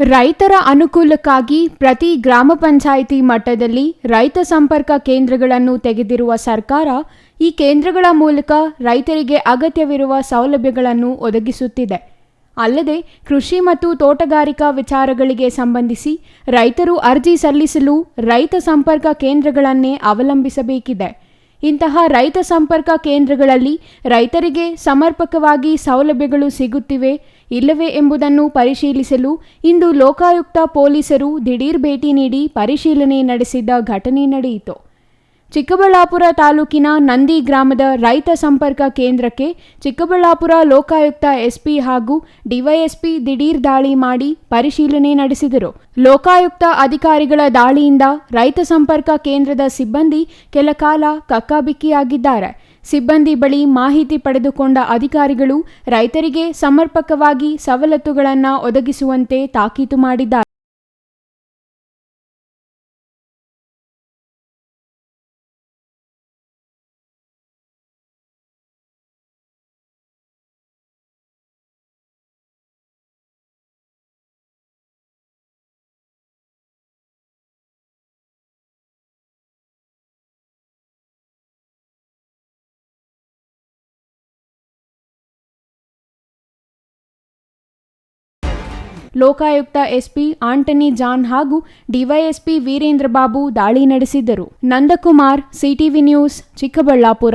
ರೈತರ ಅನುಕೂಲಕ್ಕಾಗಿ ಪ್ರತಿ ಗ್ರಾಮ ಪಂಚಾಯಿತಿ ಮಟ್ಟದಲ್ಲಿ ರೈತ ಸಂಪರ್ಕ ಕೇಂದ್ರಗಳನ್ನು ತೆಗೆದಿರುವ ಸರ್ಕಾರ ಈ ಕೇಂದ್ರಗಳ ಮೂಲಕ ರೈತರಿಗೆ ಅಗತ್ಯವಿರುವ ಸೌಲಭ್ಯಗಳನ್ನು ಒದಗಿಸುತ್ತಿದೆ. ಅಲ್ಲದೆ ಕೃಷಿ ಮತ್ತು ತೋಟಗಾರಿಕಾ ವಿಚಾರಗಳಿಗೆ ಸಂಬಂಧಿಸಿ ರೈತರು ಅರ್ಜಿ ಸಲ್ಲಿಸಲು ರೈತ ಸಂಪರ್ಕ ಕೇಂದ್ರಗಳನ್ನೇ ಅವಲಂಬಿಸಬೇಕಿದೆ. ಇಂತಹ ರೈತ ಸಂಪರ್ಕ ಕೇಂದ್ರಗಳಲ್ಲಿ ರೈತರಿಗೆ ಸಮರ್ಪಕವಾಗಿ ಸೌಲಭ್ಯಗಳು ಸಿಗುತ್ತಿವೆ ಇಲ್ಲವೇ ಎಂಬುದನ್ನು ಪರಿಶೀಲಿಸಲು ಇಂದು ಲೋಕಾಯುಕ್ತ ಪೊಲೀಸರು ದಿಢೀರ್ ಭೇಟಿ ನೀಡಿ ಪರಿಶೀಲನೆ ನಡೆಸಿದ ಘಟನೆ ನಡೆಯಿತು. ಚಿಕ್ಕಬಳ್ಳಾಪುರ ತಾಲೂಕಿನ ನಂದಿ ಗ್ರಾಮದ ರೈತ ಸಂಪರ್ಕ ಕೇಂದ್ರಕ್ಕೆ ಚಿಕ್ಕಬಳ್ಳಾಪುರ ಲೋಕಾಯುಕ್ತ ಎಸ್ಪಿ ಹಾಗೂ ಡಿವೈಎಸ್ಪಿ ದಿಢೀರ್ ದಾಳಿ ಮಾಡಿ ಪರಿಶೀಲನೆ ನಡೆಸಿದರು. ಲೋಕಾಯುಕ್ತ ಅಧಿಕಾರಿಗಳ ದಾಳಿಯಿಂದ ರೈತ ಸಂಪರ್ಕ ಕೇಂದ್ರದ ಸಿಬ್ಬಂದಿ ಕೆಲ ಕಾಲ ಕಕ್ಕಾಬಿಕ್ಕಿಯಾಗಿದ್ದಾರೆ. ಸಿಬ್ಬಂದಿ ಬಳಿ ಮಾಹಿತಿ ಪಡೆದುಕೊಂಡ ಅಧಿಕಾರಿಗಳು ರೈತರಿಗೆ ಸಮರ್ಪಕವಾಗಿ ಸವಲತ್ತುಗಳನ್ನು ಒದಗಿಸುವಂತೆ ತಾಕೀತು ಮಾಡಿದ್ದಾರೆ. ಲೋಕಾಯುಕ್ತ ಎಸ್ಪಿ ಆಂಟನಿ ಜಾನ್ ಹಾಗೂ ಡಿವೈಎಸ್ಪಿ ವೀರೇಂದ್ರ ಬಾಬು ದಾಳಿ ನಡೆಸಿದ್ದರು. Nandakumar CTV news Chikkaballapur.